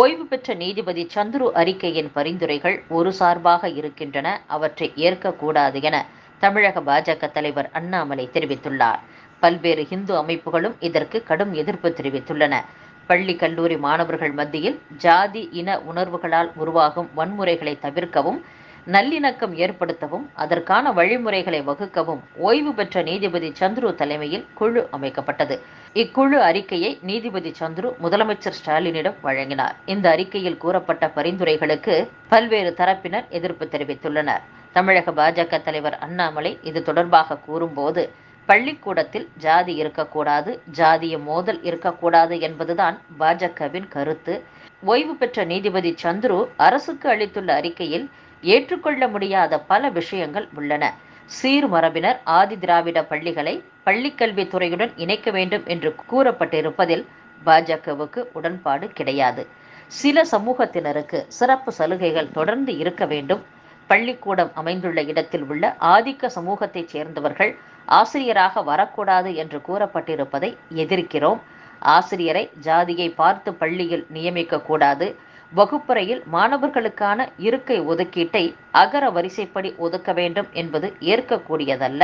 ஓய்வு பெற்ற நீதிபதி சந்துரு அறிக்கையின் பரிந்துரைகள் ஒரு சார்பாக இருக்கின்றன அவற்றை ஏற்கக்கூடாது என தமிழக பாஜக தலைவர் அண்ணாமலை தெரிவித்துள்ளார். பல்வேறு இந்து அமைப்புகளும் இதற்கு கடும் எதிர்ப்பு தெரிவித்துள்ளன. பள்ளி கல்லூரி மாணவர்கள் மத்தியில் ஜாதி இன உணர்வுகளால் உருவாகும் வன்முறைகளை தவிர்க்கவும் நல்லிணக்கம் ஏற்படுத்தவும் அதற்கான வழிமுறைகளை வகுக்கவும் ஓய்வு பெற்ற நீதிபதி சந்துரு தலைமையில் குழு அமைக்கப்பட்டது. இக்குழு அறிக்கையை நீதிபதி சந்துரு முதலமைச்சர் ஸ்டாலினிடம் வழங்கினார். இந்த அறிக்கையில் கூறப்பட்ட பரிந்துரைகளுக்கு பல்வேறு தரப்பினர் எதிர்ப்பு தெரிவித்துள்ளனர். தமிழக பாஜக தலைவர் அண்ணாமலை இது தொடர்பாக கூறும்போது பள்ளிக்கூடத்தில் ஜாதி இருக்கக்கூடாது ஜாதிய மோதல் இருக்கக்கூடாது என்பதுதான் பாஜகவின் கருத்து. ஓய்வு பெற்ற நீதிபதி சந்துரு அரசுக்கு அளித்துள்ள அறிக்கையில் ஏற்றுக்கொள்ள முடியாத பல விஷயங்கள் உள்ளன. சீர்மரபினர் ஆதி திராவிட பள்ளிகளை பள்ளிக்கல்வித்துறையுடன் இணைக்க வேண்டும் என்று கூறப்பட்டிருப்பதில் பாஜகவுக்கு உடன்பாடு கிடையாது. சில சமூகத்தினருக்கு சிறப்பு சலுகைகள் தொடர்ந்து இருக்க வேண்டும். பள்ளிக்கூடம் அமைந்துள்ள இடத்தில் உள்ள ஆதிக்க சமூகத்தைச் சேர்ந்தவர்கள் ஆசிரியராக வரக்கூடாது என்று கூறப்பட்டிருப்பதை எதிர்க்கிறோம். ஆசிரியரை ஜாதியை பார்த்து பள்ளியில் நியமிக்கக்கூடாது வகுப்பறையில் மாணவர்களுக்கான இருக்கை ஒதுக்கீட்டை அகர வரிசைப்படி ஒதுக்க வேண்டும் என்பது ஏற்கக்கூடியதல்ல.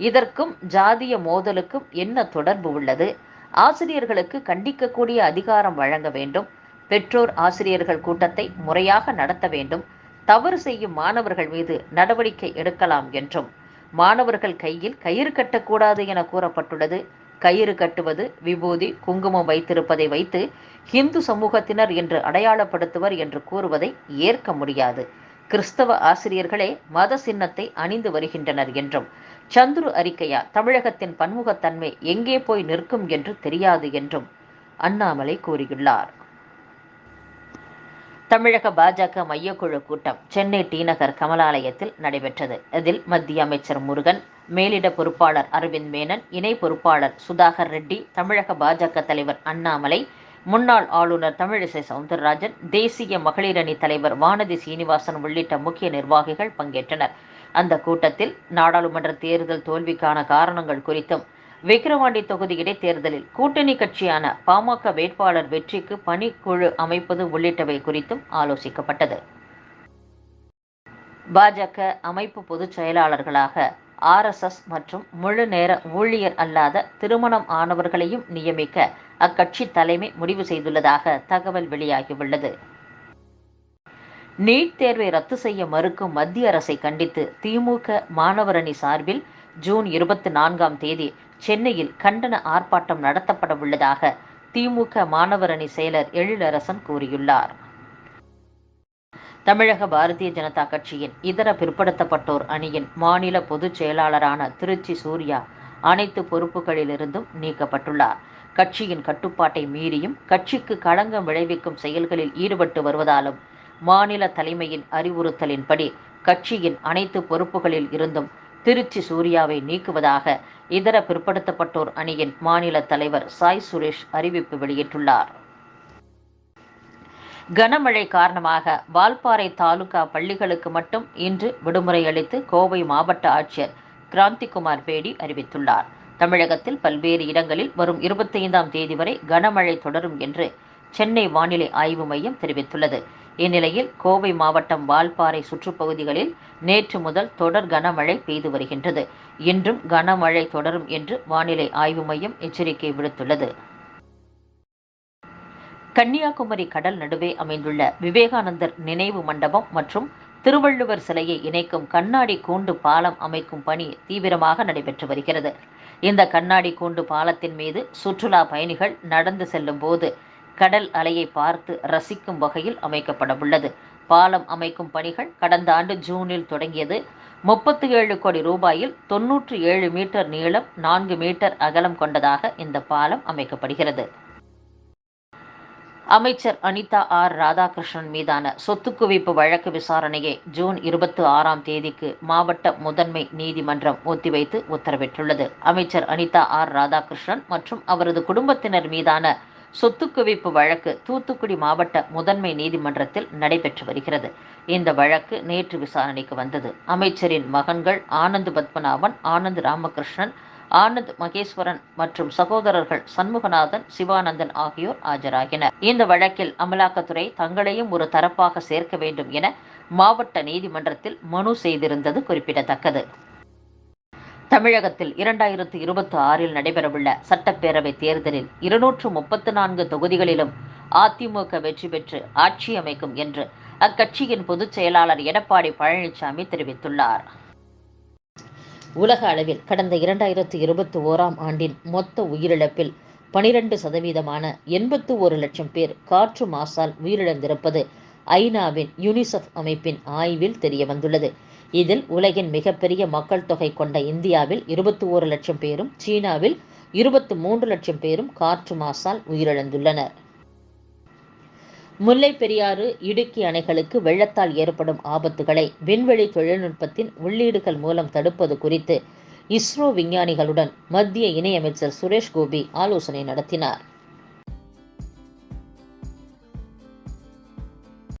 இதற்கும் ஜாதிய மோதலுக்கும் என்ன தொடர்பு உள்ளது? ஆசிரியர்களுக்கு கண்டிக்கக்கூடிய அதிகாரம் வழங்க வேண்டும். பெற்றோர் ஆசிரியர்கள் கூட்டத்தை முறையாக நடத்த வேண்டும். தவறு செய்யும் மாணவர்கள் மீது நடவடிக்கை எடுக்கலாம் என்றும் மாணவர்கள் கையில் கயிறு கட்டக்கூடாது என கூறப்பட்டுள்ளது. கயிறு கட்டுவது விபூதி குங்குமம் வைத்திருப்பதை வைத்து ஹிந்து சமூகத்தினர் என்று அடையாளப்படுத்துவர் என்று கூறுவதை ஏற்க முடியாது. கிறிஸ்தவ ஆசிரியர்களே மத சின்னத்தை அணிந்து வருகின்றனர் என்றும் சந்துரு அறிக்கையா தமிழகத்தின் பன்முகத்தன்மை எங்கே போய் நிற்கும் என்று தெரியாது என்றும் அண்ணாமலை கூறியுள்ளார். தமிழக பாஜக மையக்குழு கூட்டம் சென்னை டி நகர் கமலாலயத்தில் நடைபெற்றது. இதில் மத்திய அமைச்சர் முருகன் மேலிட பொறுப்பாளர் அரவிந்த் மேனன் இணை பொறுப்பாளர் சுதாகர் ரெட்டி தமிழக பாஜக தலைவர் அண்ணாமலை முன்னாள் ஆளுநர் தமிழிசை சவுந்தரராஜன் தேசிய மகளிர் அணி தலைவர் வானதி சீனிவாசன் உள்ளிட்ட முக்கிய நிர்வாகிகள் பங்கேற்றனர். அந்த கூட்டத்தில் நாடாளுமன்ற தேர்தல் தோல்விக்கான காரணங்கள் குறித்தும் விக்கிரவாண்டி தொகுதி இடைத்தேர்தலில் கூட்டணி கட்சியான பாமக வேட்பாளர் வெற்றிக்கு பணிக்குழு அமைப்பது உள்ளிட்டவை குறித்தும் ஆலோசிக்கப்பட்டது. பாஜக அமைப்பு பொதுச் செயலாளர்களாக ஆர்எஸ்எஸ் மற்றும் முழு நேர ஊழியர் அல்லாத திருமணம் ஆனவர்களையும் நியமிக்க அக்கட்சி தலைமை முடிவு செய்துள்ளதாக தகவல் வெளியாகியுள்ளது. நீட் தேர்வை ரத்து செய்ய மறுக்கும் மத்திய அரசை கண்டித்து திமுக மாணவரணி சார்பில் ஜூன் இருபத்தி நான்காம் தேதி சென்னையில் கண்டன ஆர்ப்பாட்டம் நடத்தப்பட உள்ளதாக திமுக மாணவரணி செயலர் எழிலரசன் கூறியுள்ளார். தமிழக பாரதிய ஜனதா கட்சியின் இதர பிற்படுத்தப்பட்டோர் அணியின் மாநில பொதுச் செயலாளரான திருச்சி சூர்யா அனைத்து பொறுப்புகளிலிருந்தும் நீக்கப்பட்டுள்ளார். கட்சியின் கட்டுப்பாட்டை மீறியும் கட்சிக்கு களங்கம் விளைவிக்கும் செயல்களில் ஈடுபட்டு வருவதாலும் மாநில தலைமையின் அறிவுறுத்தலின்படி கட்சியின் அனைத்து பொறுப்புகளில் இருந்தும் திருச்சி சூர்யாவை நீக்குவதாக இதர பிற்படுத்தப்பட்டோர் அணியின் மாநில தலைவர் சாய் சுரேஷ் அறிவிப்பு வெளியிட்டுள்ளார். கனமழை காரணமாக வால்பாறை தாலுகா பள்ளிகளுக்கு மட்டும் இன்று விடுமுறை அளித்து கோவை மாவட்ட ஆட்சியர் கிராந்திகுமார் பேடி அறிவித்துள்ளார். தமிழகத்தில் பல்வேறு இடங்களில் வரும் இருபத்தைந்தாம் தேதி வரை கனமழை தொடரும் என்று சென்னை வானிலை ஆய்வு மையம் தெரிவித்துள்ளது. இந்நிலையில் கோவை மாவட்டம் வால்பாறை சுற்றுப்பகுதிகளில் நேற்று முதல் தொடர் கனமழை பெய்து வருகின்றது. இன்றும் கனமழை தொடரும் என்று வானிலை ஆய்வு மையம் எச்சரிக்கை விடுத்துள்ளது. கன்னியாகுமரி கடல் நடுவே அமைந்துள்ள விவேகானந்தர் நினைவு மண்டபம் மற்றும் திருவள்ளுவர் சிலையை இணைக்கும் கண்ணாடி கூண்டு பாலம் அமைக்கும் பணி தீவிரமாக நடைபெற்று வருகிறது. இந்த கண்ணாடி கூண்டு பாலத்தின் மீது சுற்றுலா பயணிகள் நடந்து செல்லும் போது கடல் அலையை பார்த்து ரசிக்கும் வகையில் அமைக்கப்பட உள்ளது பாலம் அமைக்கும் பணிகள் கடந்த ஆண்டு ஜூனில் தொடங்கியது. முப்பத்தி ஏழு கோடி ரூபாயில் தொன்னூற்றி ஏழு மீட்டர் நீளம் நான்கு மீட்டர் அகலம் கொண்டதாக இந்த பாலம் அமைக்கப்படுகிறது. அமைச்சர் அனிதா ஆர் ராதாகிருஷ்ணன் மீதான சொத்து குவிப்பு வழக்கு விசாரணையை ஜூன் இருபத்தி ஆறாம் தேதிக்கு மாவட்ட முதன்மை நீதிமன்றம் ஒத்திவைத்து உத்தரவிட்டுள்ளது. அமைச்சர் அனிதா ஆர் ராதாகிருஷ்ணன் மற்றும் அவரது குடும்பத்தினர் மீதான சொத்து குவிப்பு வழக்கு தூத்துக்குடி மாவட்ட முதன்மை நீதிமன்றத்தில் நடைபெற்று வருகிறது. இந்த வழக்கு நேற்று விசாரணைக்கு வந்தது. அமைச்சரின் மகன்கள் ஆனந்த் பத்மநாபன் ஆனந்த் ராமகிருஷ்ணன் ஆனந்த் மகேஸ்வரன் மற்றும் சகோதரர்கள் சண்முகநாதன் சிவானந்தன் ஆகியோர் ஆஜராகினர். இந்த வழக்கில் அமலாக்கத்துறை தங்களையும் ஒரு தரப்பாக சேர்க்க வேண்டும் என மாவட்ட நீதிமன்றத்தில் மனு செய்திருந்தது குறிப்பிடத்தக்கது. தமிழகத்தில் இரண்டாயிரத்து இருபத்தி ஆறில் நடைபெறவுள்ள சட்டப்பேரவை தேர்தலில் இருநூற்று முப்பத்து நான்கு தொகுதிகளிலும் அதிமுக வெற்றி பெற்று ஆட்சி அமைக்கும் என்று அக்கட்சியின் பொதுச் செயலாளர் எடப்பாடி பழனிசாமி தெரிவித்துள்ளார். உலக அளவில் கடந்த இரண்டாயிரத்து இருபத்தி ஓராம் ஆண்டின் மொத்த உயிரிழப்பில் பனிரெண்டு சதவீதமான எண்பத்து ஒரு லட்சம் பேர் காற்று மாசால் உயிரிழந்திருப்பது ஐநாவின் யூனிசெஃப் அமைப்பின் ஆய்வில் தெரியவந்துள்ளது. இதில் உலகின் மிகப்பெரிய மக்கள் தொகை கொண்ட இந்தியாவில் இருபத்தி ஓரு லட்சம் பேரும் சீனாவில் இருபத்தி மூன்று லட்சம் பேரும் காற்று மாசால் உயிரிழந்துள்ளனர். முல்லை பெரியாறு இடுக்கி அணைகளுக்கு வெள்ளத்தால் ஏற்படும் ஆபத்துகளை விண்வெளி தொழில்நுட்பத்தின் உள்ளீடுகள் மூலம் தடுப்பது குறித்து இஸ்ரோ விஞ்ஞானிகளுடன் மத்திய இணையமைச்சர் சுரேஷ் கோபி ஆலோசனை நடத்தினார்.